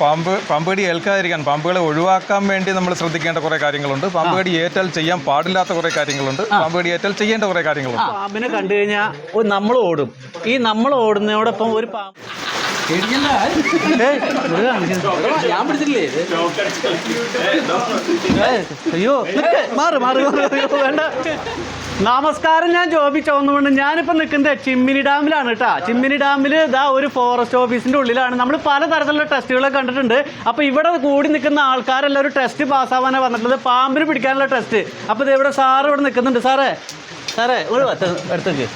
പാമ്പ് പാമ്പ് കടി ഏൽക്കാതിരിക്കാൻ പാമ്പുകളെ ഒഴിവാക്കാൻ വേണ്ടി നമ്മൾ ശ്രദ്ധിക്കേണ്ട കുറേ കാര്യങ്ങളുണ്ട്. പാമ്പ് കടി ഏറ്റാൽ ചെയ്യാൻ പാടില്ലാത്ത കുറേ കാര്യങ്ങളുണ്ട്. പാമ്പ് കടി ഏറ്റാൽ ചെയ്യേണ്ട കുറേ കാര്യങ്ങളുണ്ട്. പാമ്പിനെ കണ്ടു കഴിഞ്ഞാൽ നമ്മൾ ഓടും. ഈ നമ്മൾ ഓടുന്നതോടൊപ്പം ഒരു പാമ്പ് അയ്യോ മാറി മാറ് വേണ്ട. നമസ്കാരം ഞാൻ ജോബി ചോന്നുകൊണ്ട് ഞാനിപ്പോൾ നിൽക്കുന്നത് ചിമ്മിനി ഡാമിലാണ് കേട്ടോ. ചിമ്മിനി ഡാമിൽ ഇതാ ഒരു ഫോറസ്റ്റ് ഓഫീസിന്റെ ഉള്ളിലാണ്. നമ്മൾ പല തരത്തിലുള്ള ടെസ്റ്റുകളൊക്കെ കണ്ടിട്ടുണ്ട്. അപ്പോൾ ഇവിടെ കൂടി നിൽക്കുന്ന ആൾക്കാരെല്ലാം ഒരു ടെസ്റ്റ് പാസ്സാവാനാണ് വന്നിട്ടുള്ളത് പാമ്പിന് പിടിക്കാനുള്ള ടെസ്റ്റ് അപ്പോൾ ഇത് ഇവിടെ സാറ് ഇവിടെ നിൽക്കുന്നുണ്ട്. സാറേ സാറേ ഒരു അടുത്തേക്ക്.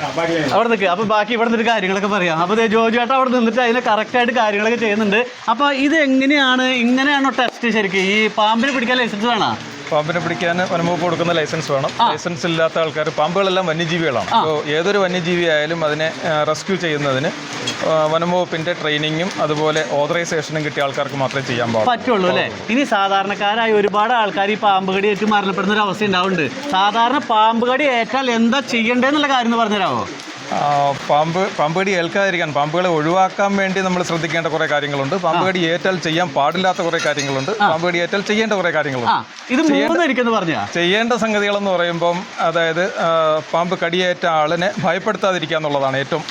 അവിടെ നിൽക്കുക അപ്പോൾ ബാക്കി ഇവിടെ നിന്നിട്ട് കാര്യങ്ങളൊക്കെ പറയാം. അപ്പോൾ ജോജു ചേട്ടാ അവിടെ നിന്നിട്ട് അതിന് കറക്റ്റായിട്ട് കാര്യങ്ങളൊക്കെ ചെയ്യുന്നുണ്ട്. അപ്പോൾ ഇത് എങ്ങനെയാണ് ഇങ്ങനെയാണോ ടെസ്റ്റ് ശരിക്കും? ഈ പാമ്പിന് പിടിക്കാൻ ലൈസൻസ് വേണോ? പാമ്പിനെ പിടിക്കാൻ വനംവകുപ്പ് കൊടുക്കുന്ന ലൈസൻസ് വേണം. ലൈസൻസ് ഇല്ലാത്ത ആൾക്കാർ പാമ്പുകളെല്ലാം വന്യജീവികളാണ്. അപ്പോൾ ഏതൊരു വന്യജീവി ആയാലും അതിനെ റെസ്ക്യൂ ചെയ്യുന്നതിന് വനംവകുപ്പിന്റെ ട്രെയിനിങ്ങും അതുപോലെ ഓതറൈസേഷനും കിട്ടിയ ആൾക്കാർക്ക് മാത്രമേ ചെയ്യാൻ പറ്റുള്ളൂ അല്ലേ? ഇനി സാധാരണക്കാരായ ഒരുപാട് ആൾക്കാർ ഈ പാമ്പ് കടി ഏറ്റ് മരണപ്പെടുന്ന ഒരു അവസ്ഥ ഉണ്ടാവുന്നുണ്ട്. സാധാരണ പാമ്പ് കടി ഏറ്റാൽ എന്താ ചെയ്യേണ്ടതെന്നുള്ള കാര്യം പറഞ്ഞുതരാമോ? പാമ്പ് പാമ്പ് കടി ഏൽക്കാതിരിക്കാൻ പാമ്പുകളെ ഒഴിവാക്കാൻ വേണ്ടി നമ്മൾ ശ്രദ്ധിക്കേണ്ട കുറേ കാര്യങ്ങളുണ്ട്. പാമ്പ് കടി ഏറ്റാൽ ചെയ്യാൻ പാടില്ലാത്ത കുറേ കാര്യങ്ങളുണ്ട്. പാമ്പ് കടി ഏറ്റാൽ ചെയ്യേണ്ട കുറേ കാര്യങ്ങളുണ്ട്. ചെയ്യേണ്ട സംഗതികളെന്ന് പറയുമ്പം അതായത് പാമ്പ് കടിയേറ്റ ആളിനെ ഭയപ്പെടുത്താതിരിക്കുക എന്നുള്ളതാണ് ഏറ്റവും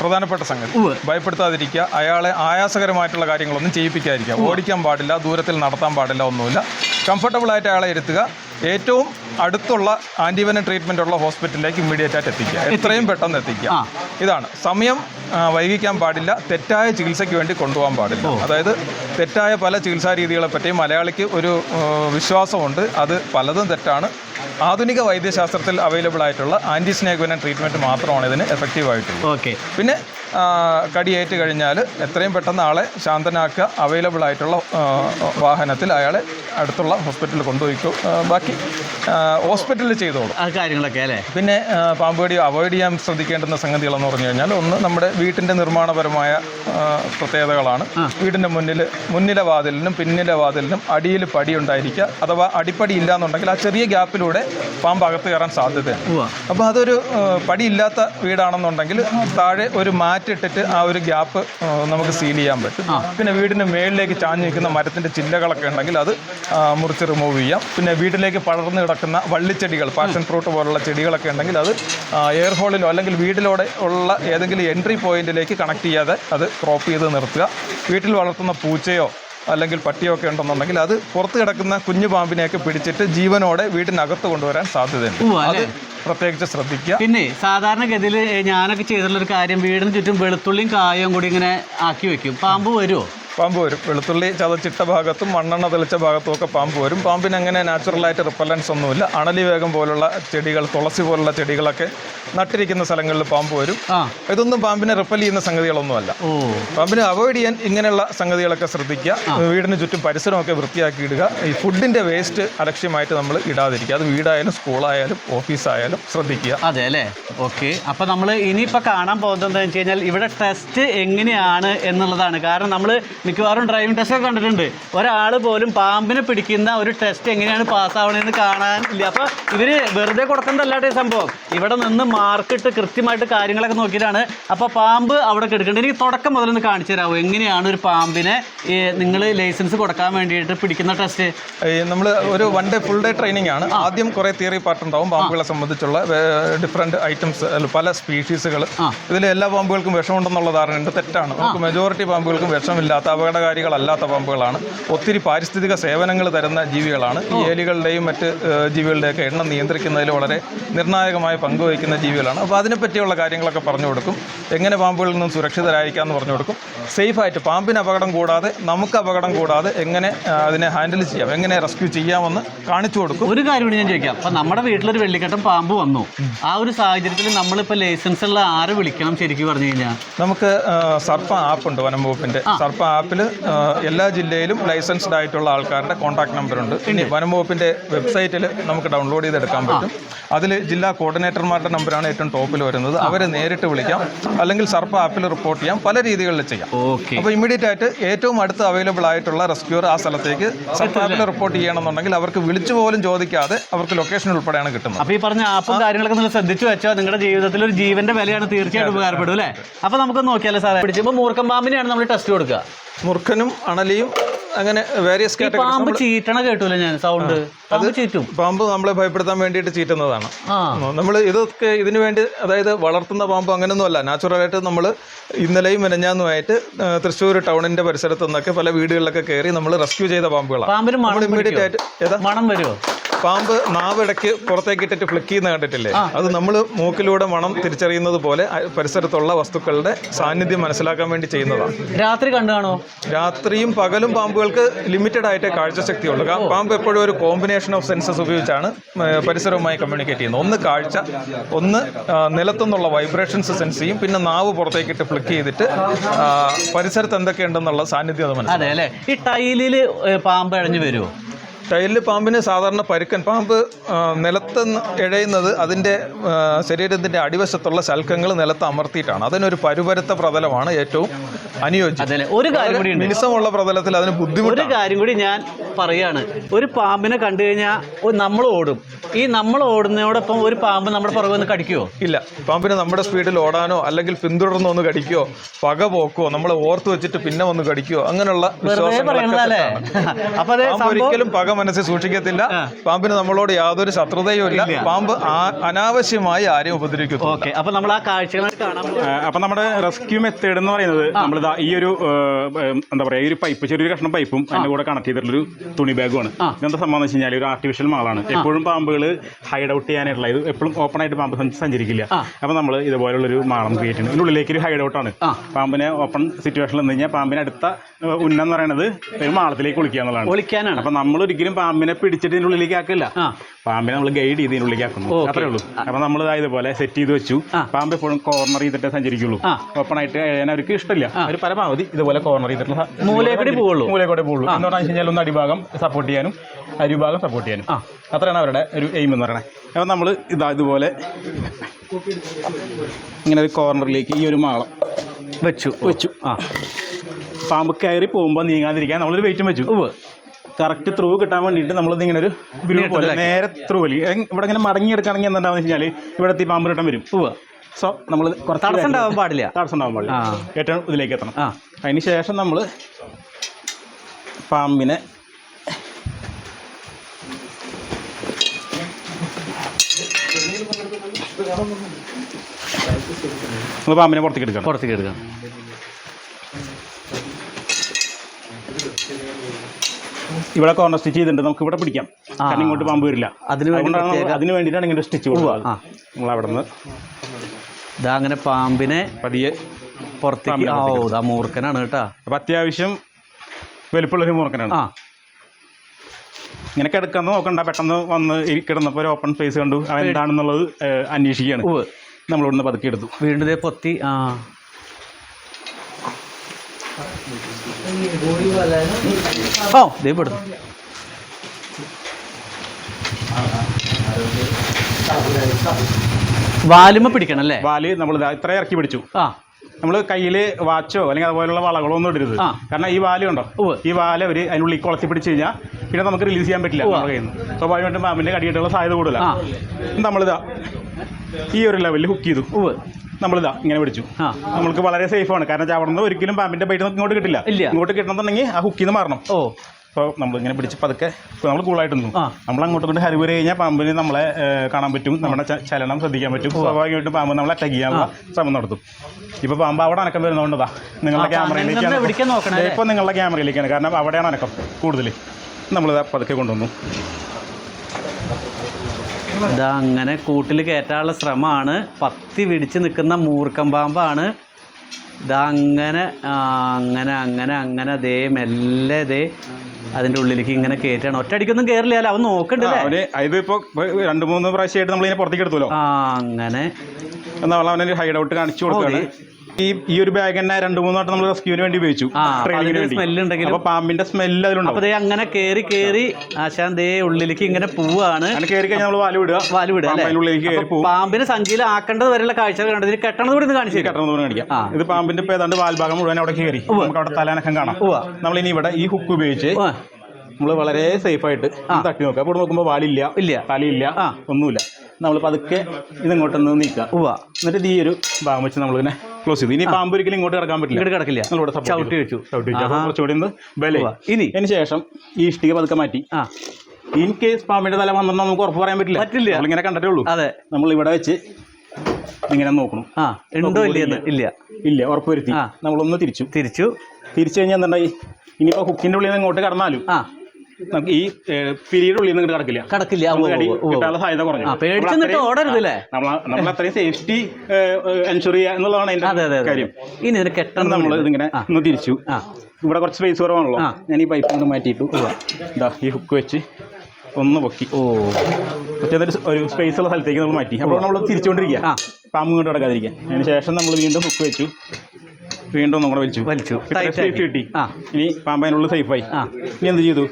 പ്രധാനപ്പെട്ട സംഗതി. ഭയപ്പെടുത്താതിരിക്കുക അയാളെ ആയാസകരമായിട്ടുള്ള കാര്യങ്ങളൊന്നും ചെയ്യിപ്പിക്കാതിരിക്കുക. ഓടിക്കാൻ പാടില്ല ദൂരത്തിൽ നടത്താൻ പാടില്ല ഒന്നുമില്ല. കംഫർട്ടബിൾ ആയിട്ട് അയാളെ ഇരുത്തുക. ഏറ്റവും അടുത്തുള്ള ആന്റിവെനം ട്രീറ്റ്മെന്റ് ഉള്ള ഹോസ്പിറ്റലിലേക്ക് ഇമ്മീഡിയറ്റ് ആയിട്ട് എത്തിക്കുക. എത്രയും പെട്ടെന്ന് എത്തിക്കുക. ഇതാണ്. സമയം വൈകിക്കാൻ പാടില്ല. തെറ്റായ ചികിത്സയ്ക്ക് വേണ്ടി കൊണ്ടുപോകാൻ പാടില്ല. അതായത് തെറ്റായ പല ചികിത്സാ രീതികളെ പറ്റിയും മലയാളിക്ക് ഒരു വിശ്വാസമുണ്ട്. അത് പലതും തെറ്റാണ്. ആധുനിക വൈദ്യശാസ്ത്രത്തിൽ അവൈലബിൾ ആയിട്ടുള്ള ആന്റി സ്നേക് ട്രീറ്റ്മെന്റ് മാത്രമാണ് ഇതിന് എഫക്റ്റീവ് ആയിട്ടുള്ളത്. ഓക്കെ. പിന്നെ കടിയേറ്റ് കഴിഞ്ഞാൽ എത്രയും പെട്ടെന്ന് ആളെ ശാന്തനാക്കുക അവൈലബിൾ ആയിട്ടുള്ള വാഹനത്തിൽ അയാളെ അടുത്തുള്ള ഹോസ്പിറ്റലിൽ കൊണ്ടുപോയിക്കും. ബാക്കി ഹോസ്പിറ്റലിൽ ചെയ്തോളൂ. ആ കാര്യങ്ങളൊക്കെ അല്ലേ? പിന്നെ പാമ്പുകടി അവോയ്ഡ് ചെയ്യാൻ ശ്രദ്ധിക്കേണ്ടുന്ന സംഗതികളെന്ന് പറഞ്ഞു കഴിഞ്ഞാൽ ഒന്ന് നമ്മുടെ വീട്ടിന്റെ നിർമ്മാണപരമായ പ്രത്യേകതകളാണ്. വീടിന്റെ മുന്നിൽ മുന്നിലെ വാതിലിനും പിന്നിലെ വാതിലിനും അടിയിൽ പടി ഉണ്ടായിരിക്കുക. അഥവാ അടിപ്പടി ഇല്ലാന്നുണ്ടെങ്കിൽ ആ ചെറിയ ഗ്യാപ്പിലൂടെ പാമ്പ് അകത്ത് കയറാൻ സാധ്യതയാണ് അപ്പോൾ അതൊരു പടി പടിയില്ലാത്ത വീടാണെന്നുണ്ടെങ്കിൽ താഴെ ഒരു മാറ്റിട്ടിട്ട് ആ ഒരു ഗ്യാപ്പ് നമുക്ക് സീൽ ചെയ്യാൻ പറ്റും. പിന്നെ വീടിന് മേളിലേക്ക് ചാഞ്ഞ് നിൽക്കുന്ന മരത്തിന്റെ ചില്ലകളൊക്കെ ഉണ്ടെങ്കിൽ അത് മുറിച്ച് റിമൂവ് ചെയ്യാം. പിന്നെ വീട്ടിലേക്ക് പടർന്ന് കിടക്കുന്ന വള്ളിച്ചെടികൾ പാഷൻ ഫ്രൂട്ട് പോലുള്ള ചെടികളൊക്കെ ഉണ്ടെങ്കിൽ അത് എയർ ഹോളിലോ അല്ലെങ്കിൽ വീട്ടിലൂടെ ഉള്ള ഏതെങ്കിലും എൻട്രി പോയിന്റിലേക്ക് കണക്ട് ചെയ്യാതെ അത് ക്രോപ്പ് ചെയ്ത് നിർത്തുക. വീട്ടിൽ വളർത്തുന്ന പൂച്ചയോ അല്ലെങ്കിൽ പട്ടിയൊക്കെ ഉണ്ടെന്നുണ്ടെങ്കിൽ അത് പുറത്ത് കിടക്കുന്ന കുഞ്ഞു പാമ്പിനെയൊക്കെ പിടിച്ചിട്ട് ജീവനോടെ വീട്ടിനകത്ത് കൊണ്ടുവരാൻ സാധ്യതയുണ്ട്. അത് പ്രത്യേകിച്ച് ശ്രദ്ധിക്കുക. പിന്നെ സാധാരണഗതിയിൽ ഞാനൊക്കെ ചെയ്തിട്ടുള്ള ഒരു കാര്യം വീടിന് ചുറ്റും വെളുത്തുള്ളിയും കായവും കൂടി ഇങ്ങനെ ആക്കി വെക്കും. പാമ്പ് വരുമോ പാമ്പ് വരും. വെളുത്തുള്ളി ചതച്ചിട്ട ഭാഗത്തും മണ്ണെണ്ണ തെളിച്ച ഭാഗത്തും ഒക്കെ പാമ്പ് വരും. പാമ്പിന് അങ്ങനെ നാച്ചുറലായിട്ട് റിപ്പല്ലൻസ് ഒന്നുമില്ല. അണലി വേഗം പോലുള്ള ചെടികൾ തുളസി പോലുള്ള ചെടികളൊക്കെ നട്ടിരിക്കുന്ന സ്ഥലങ്ങളിൽ പാമ്പ് വരും. ഇതൊന്നും പാമ്പിനെ റിപ്പൽ ചെയ്യുന്ന സംഗതികളൊന്നുമല്ല. പാമ്പിനെ അവോയ്ഡ് ചെയ്യാൻ ഇങ്ങനെയുള്ള സംഗതികളൊക്കെ ശ്രദ്ധിക്കുക. വീടിന് ചുറ്റും പരിസരമൊക്കെ വൃത്തിയാക്കി ഇടുക ഈ ഫുഡിന്റെ വേസ്റ്റ് അലക്ഷ്യമായിട്ട് നമ്മൾ ഇടാതിരിക്കുക. അത് വീടായാലും സ്കൂളായാലും ഓഫീസായാലും ശ്രദ്ധിക്കുക. അതെ അല്ലേ? ഓക്കെ അപ്പോൾ നമ്മൾ ഇനിയിപ്പോൾ കാണാൻ പോകുന്നത് എന്താണെന്ന് വെച്ച് കഴിഞ്ഞാൽ ഇവിടെ ടെസ്റ്റ് എങ്ങനെയാണ് എന്നുള്ളതാണ്. കാരണം നമ്മൾ മിക്കവാറും ഡ്രൈവിംഗ് ടെസ്റ്റ് ഒക്കെ കണ്ടിട്ടുണ്ട്. ഒരാൾ പോലും പാമ്പിനെ പിടിക്കുന്ന ഒരു ടെസ്റ്റ് എങ്ങനെയാണ് പാസ്സാവണമെന്ന് കാണാൻ ഇല്ല. അപ്പോൾ ഇവർ വെറുതെ കൊടുക്കുന്നതല്ലാട്ടെ ഈ സംഭവം. ഇവിടെ നിന്ന് മാർക്കിട്ട് കൃത്യമായിട്ട് കാര്യങ്ങളൊക്കെ നോക്കിയിട്ടാണ്. അപ്പോൾ പാമ്പ് അവിടെ കെടുക്കേണ്ടത് എനിക്ക് തുടക്കം മുതലൊന്ന് കാണിച്ചു തരാമോ എങ്ങനെയാണ് ഒരു പാമ്പിനെ നിങ്ങൾ ലൈസൻസ് കൊടുക്കാൻ വേണ്ടിയിട്ട് പിടിക്കുന്ന ടെസ്റ്റ് നമ്മൾ ഒരു one day full day training ആണ്. ആദ്യം കുറേ തിയറി പാർട്ട് ഉണ്ടാവും. പാമ്പുകളെ സംബന്ധിച്ചുള്ള ഡിഫറെന്റ് ഐറ്റംസ് പല സ്പീഷീസുകൾ ഇതിൽ എല്ലാ പാമ്പുകൾക്കും വിഷമുണ്ടെന്നുള്ള ധാരണയുണ്ട്. തെറ്റാണ്. നമുക്ക് മെജോറിറ്റി പാമ്പുകൾക്കും വിഷമില്ലാത്ത അപകടകാരികളല്ലാത്ത പാമ്പുകളാണ്. ഒത്തിരി പാരിസ്ഥിതിക സേവനങ്ങൾ തരുന്ന ജീവികളാണ്. ഈ ഏലികളുടെയും മറ്റ് ജീവികളുടെയൊക്കെ എണ്ണം നിയന്ത്രിക്കുന്നതിൽ വളരെ നിർണായകമായ പങ്ക് വഹിക്കുന്ന ജീവികളാണ്. അപ്പോൾ അതിനെപ്പറ്റിയുള്ള കാര്യങ്ങളൊക്കെ പറഞ്ഞു കൊടുക്കും. എങ്ങനെ പാമ്പുകളിൽ നിന്നും സുരക്ഷിതരായിരിക്കാം എന്ന് പറഞ്ഞു കൊടുക്കും. സേഫായിട്ട് പാമ്പിന് അപകടം കൂടാതെ നമുക്ക് അപകടം കൂടാതെ എങ്ങനെ അതിനെ ഹാൻഡിൽ ചെയ്യാം എങ്ങനെ റെസ്ക്യൂ ചെയ്യാമെന്ന് കാണിച്ചു കൊടുക്കും. ഒരു കാര്യം ഞാൻ ചോദിക്കാം. അപ്പോൾ നമ്മുടെ വീട്ടിലൊരു വെള്ളിക്കെട്ടം പാമ്പ് വന്നു. ആ ഒരു സാഹചര്യത്തിൽ നമ്മളിപ്പോൾ ലൈസൻസ് ഉള്ള ആരെ വിളിക്കണം ശരിക്കും പറഞ്ഞു കഴിഞ്ഞാൽ നമുക്ക് സർപ്പ ആപ്പ് ഉണ്ട് വനം വകുപ്പിന്റെ സർപ്പ ആപ്പിൽ എല്ലാ ജില്ലയിലും ലൈസൻസ്ഡ് ആയിട്ടുള്ള ആൾക്കാരുടെ കോൺടാക്ട് നമ്പർ ഉണ്ട്. ഇനി വനം വകുപ്പിന്റെ വെബ്സൈറ്റിൽ നമുക്ക് ഡൗൺലോഡ് ചെയ്തെടുക്കാൻ പറ്റും. അതിൽ ജില്ലാ കോർഡിനേറ്റർമാരുടെ നമ്പറാണ് ഏറ്റവും ടോപ്പിൽ വരുന്നത്. അവരെ നേരിട്ട് വിളിക്കാം. അല്ലെങ്കിൽ സർപ്പ ആപ്പിൽ റിപ്പോർട്ട് ചെയ്യാം. പല രീതികളിൽ ചെയ്യാം. അപ്പോൾ ഇമ്മീഡിയറ്റ് ആയിട്ട് ഏറ്റവും അടുത്ത് അവൈലബിൾ ആയിട്ടുള്ള റെസ്ക്യൂർ ആ സ്ഥലത്തേക്ക് സർപ്പ ആപ്പിൽ റിപ്പോർട്ട് ചെയ്യണമെന്നുണ്ടെങ്കിൽ അവർക്ക് വിളിച്ചു പോലും ചോദിക്കാതെ അവർക്ക് ലൊക്കേഷൻ ഉൾപ്പെടെയാണ് കിട്ടുന്നത്. അപ്പോൾ ഈ പറഞ്ഞ ആപ്പും കാര്യങ്ങളൊക്കെ നിങ്ങൾ ശ്രദ്ധിച്ചു വെച്ചാൽ നിങ്ങളുടെ ജീവിതത്തിൽ ഒരു ജീവന്റെ വിലയാണ് തീർച്ചയായിട്ടും ഉപകാരപ്പെടും അല്ലേ? അപ്പോൾ നമുക്ക് നോക്കിയാലോ സാറേ? പിടിച്ചപ്പോൾ മൂർക്കം പാമ്പിനെയാണ് നമ്മൾ ടെസ്റ്റ് കൊടുക്കുക. മുർഖനും അണലിയും അങ്ങനെ വേരിയസ് പാമ്പ് ചീറ്റണ കേട്ടൂല ഞാൻ സൗണ്ട് പാമ്പ് ചീറ്റും. പാമ്പ് നമ്മളെ ഭയപ്പെടുത്താൻ വേണ്ടിയിട്ട് ചീറ്റുന്നതാണ്. നമ്മൾ ഇതൊക്കെ ഇതിനു വേണ്ടി അതായത് വളർത്തുന്ന പാമ്പ് അങ്ങനെയൊന്നും അല്ല. നാച്ചുറലായിട്ട് നമ്മൾ ഇന്നലെയും മെനഞ്ഞാന്നുമായിട്ട് തൃശ്ശൂർ ടൗണിന്റെ പരിസരത്തു നിന്നൊക്കെ പല വീടുകളിലൊക്കെ കയറി നമ്മൾ റെസ്ക്യൂ ചെയ്ത പാമ്പുകളാണ്. പാമ്പിന് ഇമ്മീഡിയറ്റ് ആയിട്ട് ഏതാ? മണം വരുമോ പാമ്പ് നാവിടയ്ക്ക് പുറത്തേക്ക് ഇട്ടിട്ട് ഫ്ലിക്ക് ചെയ്യുന്ന കണ്ടിട്ടില്ലേ? അത് നമ്മൾ മൂക്കിലൂടെ മണം തിരിച്ചറിയുന്നത് പോലെ പരിസരത്തുള്ള വസ്തുക്കളുടെ സാന്നിധ്യം മനസ്സിലാക്കാൻ വേണ്ടി ചെയ്യുന്നതാണ്. രാത്രി കണ്ടാണോ രാത്രിയും പകലും പാമ്പുകൾക്ക് ലിമിറ്റഡ് ആയിട്ടേ കാഴ്ചശക്തി ഉള്ളു പാമ്പ് എപ്പോഴും ഒരു കോമ്പിനേഷൻ ഓഫ് സെൻസസ് ഉപയോഗിച്ചാണ് പരിസരവുമായി കമ്മ്യൂണിക്കേറ്റ് ചെയ്യുന്നത്. ഒന്ന് കാഴ്ച ഒന്ന് നിലത്തുനിന്നുള്ള വൈബ്രേഷൻസ് സെൻസ് ചെയ്യും. പിന്നെ നാവ് പുറത്തേക്കിട്ട് ഫ്ലിക്ക് ചെയ്തിട്ട് പരിസരത്ത് എന്തൊക്കെയുണ്ടെന്നുള്ള സാന്നിധ്യം അത് മനസ്സിലാക്കും. ഈ ടൈലിൽ പാമ്പ് ഇഴഞ്ഞു വരുമോ ടൈലിൽ പാമ്പിന് സാധാരണ പരുക്കൻ പാമ്പ് നിലത്ത് ഇഴയുന്നത് അതിന്റെ ശരീരത്തിന്റെ അടിവശത്തുള്ള ശൽക്കങ്ങൾ നിലത്ത് അമർത്തിയിട്ടാണ്. അതിനൊരു പരുപരുത്ത പ്രതലമാണ് ഏറ്റവും അനുയോജ്യം. ഒരു കാര്യം കൂടി മിനുസമുള്ള പ്രതലത്തിൽ അതിന് ഒരു കാര്യം കൂടി ഞാൻ പറയാണ്. ഒരു പാമ്പിനെ കണ്ടു കഴിഞ്ഞാൽ നമ്മൾ ഓടും. ഈ നമ്മൾ ഓടുന്നതോടൊപ്പം ഒരു പാമ്പ് നമ്മുടെ പുറകെ ഒന്ന് കടിക്കുമോ ഇല്ല. പാമ്പിന് നമ്മുടെ സ്പീഡിൽ ഓടാനോ അല്ലെങ്കിൽ പിന്തുടർന്ന് ഒന്ന് കടിക്കുകയോ പക പോക്കോ നമ്മളെ ഓർത്ത് വെച്ചിട്ട് പിന്നെ ഒന്ന് കടിക്കുകയോ അങ്ങനെയുള്ള വിശ്വാസങ്ങളൊക്കെ ഒരിക്കലും പക മനസ്സിൽ സൂക്ഷിക്കത്തില്ല. പാമ്പിന് നമ്മളോട് യാതൊരു ശത്രുതയും ഇല്ല. പാമ്പ് അനാവശ്യമായി ആരെയും ഉപദ്രവിക്കുന്നു ഓക്കെ. അപ്പൊ നമ്മൾ ആ കാഴ്ചകളായിട്ട് കാണാൻ പോകും. അപ്പൊ നമ്മുടെ റെസ്ക്യൂ മെത്തേഡ് എന്ന് പറയുന്നത് നമ്മൾ ഈ ഒരു എന്താ പറയാ ഈ ഒരു പൈപ്പ് ചെറിയൊരു കഷ്ണം പൈപ്പും അതിന്റെ കൂടെ കണക്ട് ചെയ്തിട്ടുള്ള ഒരു തുണി ബാഗുമാണ് എന്താ സംഭവം എന്ന് വെച്ച് കഴിഞ്ഞാൽ ഒരു ആർട്ടിഫിഷ്യൽ മാളാണ്. എപ്പോഴും പാമ്പുകൾ ഹൈഡ് ഔട്ട് ചെയ്യാനായിട്ടുള്ള ഇത് എപ്പോഴും ഓപ്പൺ ആയിട്ട് പാമ്പ് സഞ്ചരിക്കില്ല. അപ്പൊ നമ്മൾ ഇതുപോലുള്ളൊരു മാളം ക്രിയേറ്റ് ചെയ്യുന്നത് ഇതിനുള്ളിലേക്ക് ഒരു ഹൈഡ് ഔട്ട് ആണ്. പാമ്പിനെ ഓപ്പൺ സിറ്റുവേഷനിൽ നിന്ന് കഴിഞ്ഞാൽ പാമ്പിന് അടുത്ത ഉന്നം എന്ന് പറയുന്നത് ഒരു മാളത്തിലേക്ക് ഒളിക്കുക എന്നുള്ളതാണ്. അപ്പൊ നമ്മൾ ഒരിക്കലും പാമ്പിനെ പിടിച്ചിട്ട് ഇതിന്റെ ഉള്ളിലേക്ക് ആക്കില്ല. പാമ്പിനെ നമ്മൾ ഗൈഡ് ചെയ്ത് ഇതിന്റെ ഉള്ളിലേക്ക് ആക്കുന്നു. അത്രേ ഉള്ളൂ. അപ്പൊ നമ്മൾ ഇതുപോലെ സെറ്റ് ചെയ്ത് വെച്ചു. പാമ്പ് എപ്പോഴും കോർണർ ചെയ്തിട്ടേ സഞ്ചരിക്കുള്ളൂ. ഓപ്പൺ ആയിട്ട് കഴിയാൻ അവർക്ക് ഇഷ്ടമില്ല. അവർ പരമാവധി ഇതുപോലെ കോർണർ ചെയ്തിട്ടുള്ള മൂലക്കൂടെ മൂലയിൽ കൂടെ പോകുള്ളൂ എന്ന് പറഞ്ഞു കഴിഞ്ഞാൽ ഒന്ന് അടിഭാഗം സപ്പോർട്ട് ചെയ്യാനും അരിഭാഗം സപ്പോർട്ട് ചെയ്യാനും. അത്രയാണ് അവരുടെ ഒരു എയിം എന്ന് പറയുന്നത് അപ്പം നമ്മൾ ഇതാ ഇതുപോലെ ഇങ്ങനെ ഒരു കോർണറിലേക്ക് ഈ ഒരു മാളം വെച്ചു. വെച്ചു. ആ. പാമ്പ് കയറി പോകുമ്പോൾ നീങ്ങാതിരിക്കാൻ നമ്മളൊരു വെയിറ്റും വെച്ചു. കറക്റ്റ് ത്രൂ കിട്ടാൻ വേണ്ടിയിട്ട് നമ്മൾ ഇങ്ങനെ ഒരു ഗ്രൂപ്പ് പോലെ നേരെ ത്രൂ വലി ഇവിടെ ഇങ്ങനെ മടങ്ങിയെടുക്കുകയാണെങ്കിൽ എന്താണെന്ന് വെച്ച് കഴിഞ്ഞാൽ ഇവിടെ എത്തി പാമ്പ് കിട്ടാൻ വരും. സോ നമ്മൾ കുറച്ച് തടസ്സം ഉണ്ടാവാൻ പാടില്ല. തടസ്സം ഉണ്ടാവാൻ പാടില്ല. ഏറ്റവും ഇതിലേക്ക് എത്തണം. അതിന് ശേഷം നമ്മൾ പാമ്പിനെ നമ്മൾ പാമ്പിനെ പുറത്തേക്ക് എടുക്കാം പുറത്തേക്ക് എടുക്കാം. ഇവിടെ കോർണർ സ്റ്റിച്ച് ചെയ്തിട്ടുണ്ട്. നമുക്ക് ഇവിടെ പിടിക്കാം. കാരണം ഇങ്ങോട്ട് പാമ്പ് വരില്ല. അതിന് അതുകൊണ്ടാണ് വേണ്ടിയിട്ടാണ് ഇങ്ങനെ സ്റ്റിച്ച് കൊടുക്കുക നമ്മൾ അവിടെ നിന്ന് ഇതാ അങ്ങനെ പാമ്പിനെ പതിയെ പുറത്തേക്ക് ഓ ഇതാ മൂർഖനാണ് കേട്ടാ. അപ്പം അത്യാവശ്യം വലിപ്പമുള്ളൊരു മൂർക്കനാണ് ആ. ഇങ്ങനെ കിടക്കുന്ന നോക്കണ്ട. പെട്ടെന്ന് വന്ന് കിടന്നപ്പോൾ ഒരു ഓപ്പൺ സ്പേസ് കണ്ടു. അവൻ എന്താണെന്നുള്ളത് അന്വേഷിക്കുകയാണ്. നമ്മളിവിടുന്ന് പതുക്കി എടുത്തു. വീണ്ടും പൊത്തി ആ. ഓ ദേ പെടുന്നു വാലുമ പിടിക്കണം അല്ലേ? വാൽ നമ്മൾ ഇത്ര ഇറക്കി പിടിച്ചു. ആ. നമ്മൾ കയ്യിൽ വാച്ചോ അല്ലെങ്കിൽ അതുപോലുള്ള വളകളോ ഒന്നും ഇടരുത്. കാരണം ഈ വാൽ ഉണ്ടോ. ഈ വാൽ അവർ അതിനുള്ളിൽ കുളത്തി പിടിച്ചു കഴിഞ്ഞാൽ പിന്നെ നമുക്ക് റിലീസ് ചെയ്യാൻ പറ്റില്ല നമ്മുടെ കയ്യിൽ നിന്ന് സ്വാഭാവികമായിട്ടും പാമ്പിന്റെ കടിയിട്ടുള്ള സാധ്യത കൂടുതലാണ് നമ്മളിതാ ഈ ഒരു ലെവലിൽ ഹുക്ക് ചെയ്തു. നമ്മളിതാ ഇങ്ങനെ പിടിച്ചു. ആ. നമ്മൾക്ക് വളരെ സേഫ് ആണ്. കാരണം അവിടെ നിന്ന് ഒരിക്കലും പാമ്പിന്റെ ബൈറ്റ് നമുക്ക് ഇങ്ങോട്ട് കിട്ടില്ല. ഇങ്ങോട്ട് കിട്ടണമെന്നുണ്ടെങ്കിൽ ആ ഹുക്കിൽ നിന്ന് മാറണം. ഓ. അപ്പോൾ നമ്മൾ ഇങ്ങനെ പിടിച്ച് പതുക്കെ ഇപ്പോൾ നമ്മൾ കൂളായിട്ട് നിന്നു. നമ്മൾ അങ്ങോട്ട് കൊണ്ട് ഹരിവര് കഴിഞ്ഞാൽ പാമ്പിന് നമ്മളെ കാണാൻ പറ്റും. നമ്മുടെ ചലനം ശ്രദ്ധിക്കാൻ പറ്റും. സ്വാഭാവികമായിട്ടും പാമ്പ് നമ്മളെ അറ്റാക്ക് ചെയ്യാൻ ശ്രമം നടത്തും. ഇപ്പോൾ പാമ്പ് അവിടെ അനക്കം വരുന്നതുകൊണ്ടതാ നിങ്ങളുടെ ക്യാമറയിലേക്കാണ്? ഇപ്പോൾ നിങ്ങളുടെ ക്യാമറയിലേക്കാണ്. കാരണം അവിടെയാണ് അനക്കം കൂടുതൽ നമ്മൾ പതുക്കെ കൊണ്ടുവന്നു. ഇതാ അങ്ങനെ കൂട്ടിൽ കയറ്റാനുള്ള ശ്രമമാണ്. പത്തി പിടിച്ച് നിൽക്കുന്ന മൂർക്കം പാമ്പാണ്. ഇതാ അങ്ങനെ അങ്ങനെ അങ്ങനെ അങ്ങനെ ദേ മെല്ലെ ദേ അതിന്റെ ഉള്ളിലേക്ക് ഇങ്ങനെ കയറ്റാണ്. ഒറ്റയടിക്കൊന്നും കയറില്ല അവൻ നോക്കണ്ടല്ലേ ഇത് ഇപ്പോൾ രണ്ട് മൂന്ന് പ്രാവശ്യമായിട്ട് നമ്മളിങ്ങനെ പുറത്തേക്ക് എടുത്തുല്ലോ ആ അങ്ങനെ. എന്നാൽ അവനൊരു ഹൈഡ് ഔട്ട് കാണിച്ചു കൊടുക്കുകയാണ്. ഈ ഈ ഒരു ബാഗ് തന്നെ രണ്ട് മൂന്ന് വട്ടം നമ്മൾ റെസ്ക്യൂവിന് വേണ്ടി ഉപയോഗിച്ചു. അപ്പൊ ട്രെയിനിങ്ങിന് വേണ്ടി. അപ്പോൾ പാമ്പിന്റെ സ്മെല്ല് അതിലുണ്ട് അപ്പൊ അങ്ങനെ കേറി കേറി ആശാൻ ദേ ഉള്ളിലേക്ക് ഇങ്ങനെ പോവാണ്. കേറി കഴിഞ്ഞാൽ നമ്മൾ വാൽ വിടുക. വാൽ വിടുക അതിനുള്ളിലേക്ക് കയറി പോകും പാമ്പിനെ സഞ്ചിയിൽ ആക്കേണ്ടത് വരെയുള്ള കാഴ്ചകൾ കണ്ടത് കെട്ടണത് കൂടി കാണിച്ചു കെട്ടണത് കട്ടണം കാണിക്കാം. ഇത് പാമ്പിന്റെ ഇപ്പൊ ഏതാണ്ട് വാൽഭാഗം മുഴുവൻ അവിടെ കയറി നമുക്ക് അവിടെ തലാനക്കം കാണാം. നമ്മൾ ഇനി ഇവിടെ ഈ ഹുക്ക് ഉപയോഗിച്ച് നമ്മൾ വളരെ സേഫ് ആയിട്ട് തട്ടി നോക്കാം അപ്പോൾ നോക്കുമ്പോൾ വാലില്ല ഇല്ല. തലയില്ല. ഒന്നുമില്ല. നമ്മൾ പതുക്കെ ഇതിങ്ങോട്ടൊന്ന് നീക്കുക. എന്നിട്ട് ഈ ഒരു ഭാഗം വെച്ച് നമ്മളിങ്ങനെ ക്ലോസ് ചെയ്തു. ഇനി പാമ്പ് ഒരിക്കലും ഇങ്ങോട്ട് കിടക്കാൻ പറ്റില്ല. ഇങ്ങോട്ട് കിടക്കില്ല. ചവിട്ടി. വെച്ചു. ചവിട്ടി. കുറച്ചുകൂടി. ഇനി? അതിന് ശേഷം ഈ ഇഷ്ടിക പതുക്കെ മാറ്റി. ഇൻ കേസ് പാമ്പിന്റെ തല വന്നിട്ടുണ്ടോ നമുക്ക് ഉറപ്പ് പറയാൻ പറ്റില്ല. പറ്റില്ല. ഇങ്ങനെ കണ്ടിട്ടേ ഉള്ളൂ. അതെ. നമ്മൾ ഇവിടെ വെച്ച് ഇങ്ങനെ നോക്കണം. ആ. ഉണ്ടോ ഇല്ലയെന്ന്? ഇല്ല. ഇല്ല. ഉറപ്പ് വരുത്തി. നമ്മളൊന്ന് തിരിച്ചു. തിരിച്ചു. തിരിച്ചു കഴിഞ്ഞാൽ എന്തുണ്ടായി ഇനിയിപ്പോ ഹുക്കിന്റെ ഉള്ളിൽ നിന്ന് ഇങ്ങോട്ട് കടന്നാലും ആ. നമുക്ക് ഈ പിരീഡ് ഉള്ളിൽ നിന്ന് കിടക്കില്ല. കടക്കില്ല. കിട്ടാനുള്ള സാധ്യത കുറഞ്ഞു. പേടിച്ച് നിന്നിട്ട് ഓടരുത് അല്ലേ നമ്മൾ അത്രയും സേഫ്റ്റി എൻഷുർ ചെയ്യുക എന്നുള്ളതാണ് അതെ അതെ അതിന്റെ കാര്യം. ഇനി ഇതിന് കെട്ടണം നമ്മൾ ഇതിങ്ങനെ ഒന്ന് തിരിച്ചു. ഇവിടെ കുറച്ച് സ്പേസ് കുറവാണല്ലോ. ഞാൻ ഈ പൈപ്പ് ഒന്ന് മാറ്റിയിട്ടു. ഇതാ ഈ ഹുക്ക് വെച്ച് ഒന്ന് പൊക്കി. ഓ. മറ്റേതൊരു ഒരു സ്പേസ് ഉള്ള സ്ഥലത്തേക്ക് നമ്മൾ മാറ്റി. അപ്പോൾ നമ്മൾ തിരിച്ചുകൊണ്ടിരിക്കുക. പാമ്പ് കൊണ്ട് കിടക്കാതിരിക്കുക അതിന് ശേഷം നമ്മൾ വീണ്ടും ഹുക്ക് വെച്ചു. വീണ്ടും ഒന്നും കൂടെ വലിച്ചു. വലിച്ചു. സേഫ് കിട്ടി. ആ. ഇനി പാമ്പ് അതിനുള്ളിൽ സേഫായി ആ. ഇനി എന്ത് ചെയ്തു?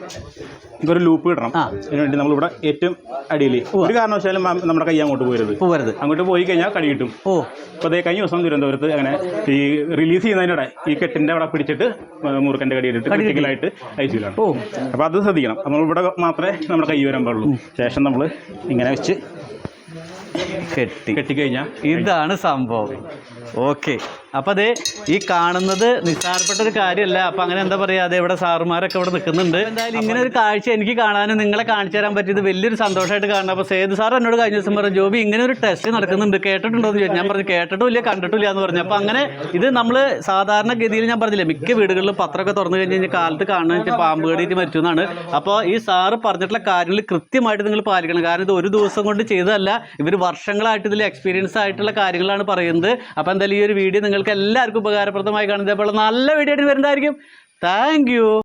ഇതൊരു ലൂപ്പ് കിട്ടണം ആ. അതിനുവേണ്ടി നമ്മളിവിടെ ഏറ്റവും അടിയിൽ ഒരു കാരണവശാലും നമ്മുടെ കൈ അങ്ങോട്ട് പോയരുത് പോവരുത്. അങ്ങോട്ട് പോയി കഴിഞ്ഞാൽ കടി കിട്ടും. ഓ. അപ്പോൾ അതേ കഴിഞ്ഞ ദിവസം തിരുവനന്തപുരത്ത് അങ്ങനെ ഈ റിലീസ് ചെയ്യുന്നതിനിടെ ഈ കെട്ടിന്റെ അവിടെ പിടിച്ചിട്ട് മുറുക്കന്റെ കടി എടുത്ത് ക്രിട്ടിക്കലായിട്ട് ഐസിയിലാണ് ഓ. അപ്പോൾ അത് ശ്രദ്ധിക്കണം. നമ്മളിവിടെ മാത്രമേ നമ്മുടെ കൈ വരാൻ പാടുള്ളൂ. ശേഷം നമ്മൾ ഇങ്ങനെ വെച്ച് കെട്ടി. കെട്ടിക്കഴിഞ്ഞാൽ ഇതാണ് സംഭവം. ഓക്കെ. അപ്പം അതെ ഈ കാണുന്നത് നിസ്സാരപ്പെട്ട ഒരു കാര്യമല്ല. അപ്പം അങ്ങനെ എന്താ പറയുക അതെ ഇവിടെ സാറുമാരൊക്കെ ഇവിടെ നിൽക്കുന്നുണ്ട്. എന്തായാലും ഇങ്ങനെ ഒരു കാഴ്ച എനിക്ക് കാണാനും നിങ്ങളെ കാണിച്ചു തരാൻ പറ്റിയത് വലിയൊരു സന്തോഷമായിട്ട് കാണണം. അപ്പോൾ സേതു സാർ എന്നോട് കഴിഞ്ഞ ദിവസം പറഞ്ഞു ജോബി ഇങ്ങനെ ഒരു ടെസ്റ്റ് നടക്കുന്നുണ്ട്. കേട്ടിട്ടുണ്ടോ? എന്ന് ചോദിച്ചു. ഞാൻ പറഞ്ഞു കേട്ടിട്ടില്ല കണ്ടിട്ടില്ല എന്ന് പറഞ്ഞു. അപ്പോൾ അങ്ങനെ ഇത് നമ്മൾ സാധാരണ ഗതിയിൽ ഞാൻ പറഞ്ഞില്ല മിക്ക വീടുകളിലും പത്രമൊക്കെ തുറന്നു കഴിഞ്ഞ് കഴിഞ്ഞാൽ കാലത്ത് കാണുന്ന വെച്ചാൽ പാമ്പ് കടിയിട്ട് മരിച്ചു എന്നാണ് അപ്പോൾ ഈ സാറ് പറഞ്ഞിട്ടുള്ള കാര്യങ്ങൾ കൃത്യമായിട്ട് നിങ്ങൾ പാലിക്കണം. കാരണം ഇത് ഒരു ദിവസം കൊണ്ട് ചെയ്തതല്ല ഇവർ വർഷങ്ങളായിട്ട് ഇതിൽ എക്സ്പീരിയൻസ് ആയിട്ടുള്ള കാര്യങ്ങളാണ് പറയുന്നത്. അപ്പോൾ എന്തായാലും ഈ ഒരു വീഡിയോ നിങ്ങൾക്ക് എല്ലാവർക്കും ഉപകാരപ്രദമായി കാണുന്നത് അപ്പോൾ നല്ല വീഡിയോ ആയിട്ട് വരുന്നതായിരിക്കും. താങ്ക്